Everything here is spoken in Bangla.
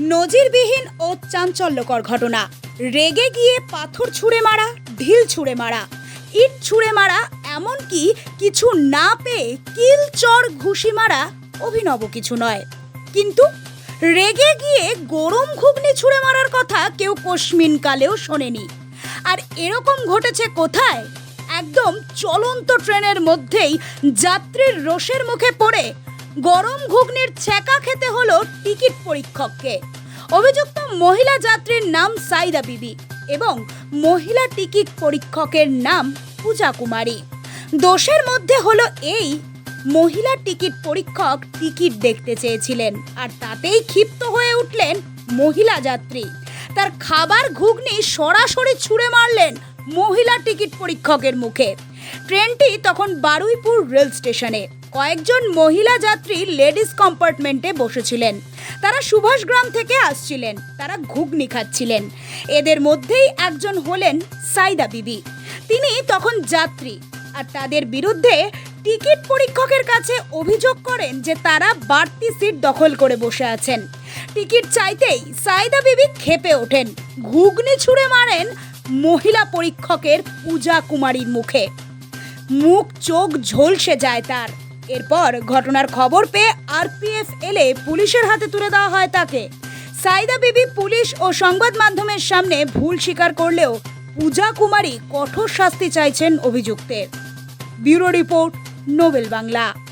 নজিরবিহীন ও চাঞ্চল্যকর ঘটনা। রেগে গিয়ে পাথর ছুঁড়ে মারা, ঢিল ছুঁড়ে মারা। ইট ছুঁড়ে মারা, এমনকি কিছু না পেয়ে কিল চর ঘুষি মারা অভিনব কিছু নয়। কিন্তু রেগে গিয়ে গরম ঘুগনি ছুঁড়ে মারার কথা কেউ কশ্মিন কালেও শোনেনি। আর এরকম ঘটেছে কোথায়? একদম চলন্ত ট্রেনের মধ্যেই যাত্রীর রোষের মুখে পড়ে গরম ঘুগনির ছ্যাঁকা খেতে হলো টিকিট পরীক্ষককে। অভিযুক্ত মহিলা যাত্রীর নাম সাইদা বিবি এবং মহিলা টিকিট পরীক্ষকের নাম পূজা কুমারী। দোষের মধ্যে হলো এই, মহিলা টিকিট পরীক্ষক টিকিট দেখতে চেয়েছিলেন আর তাতেই ক্ষিপ্ত হয়ে উঠলেন মহিলা যাত্রী। তার খাবার ঘুগনি সরাসরি ছুঁড়ে মারলেন মহিলা টিকিট পরীক্ষকের মুখে। ট্রেনটি তখন বারুইপুর রেল স্টেশনে। কয়েকজন মহিলা যাত্রী লেডিস কম্পার্টমেন্টে বসেছিলেন। তারা সুভাষগ্রাম থেকে আসছিলেন। তারা ঘুগনি খাচ্ছিলেন। এদের মধ্যেই একজন হলেন সাইদা বিবি। তিনি তখন যাত্রী। আর তাদের বিরুদ্ধে টিকিট পরীক্ষকের কাছে অভিযোগ করেন যে তারা বাড়তি সিট দখল করে বসে আছেন। টিকিট চাইতেই সাইদা বিবি খেপে ওঠেন। ঘুগনি ছুঁড়ে মারেন মহিলা পরীক্ষকের পূজা কুমারীর মুখে। মুখ, চোখ ঝলসে যায় তার। এরপর ঘটনার খবর পেয়ে আরপিএফ এলে পুলিশের হাতে তুলে দেওয়া হয় তাকে। সাইদা বিবি পুলিশ ও সংবাদ মাধ্যমের সামনে ভুল স্বীকার করলেও পূজা কুমারী কঠোর শাস্তি চাইছেন অভিযুক্তের। Bureau report, Nobel Bangla.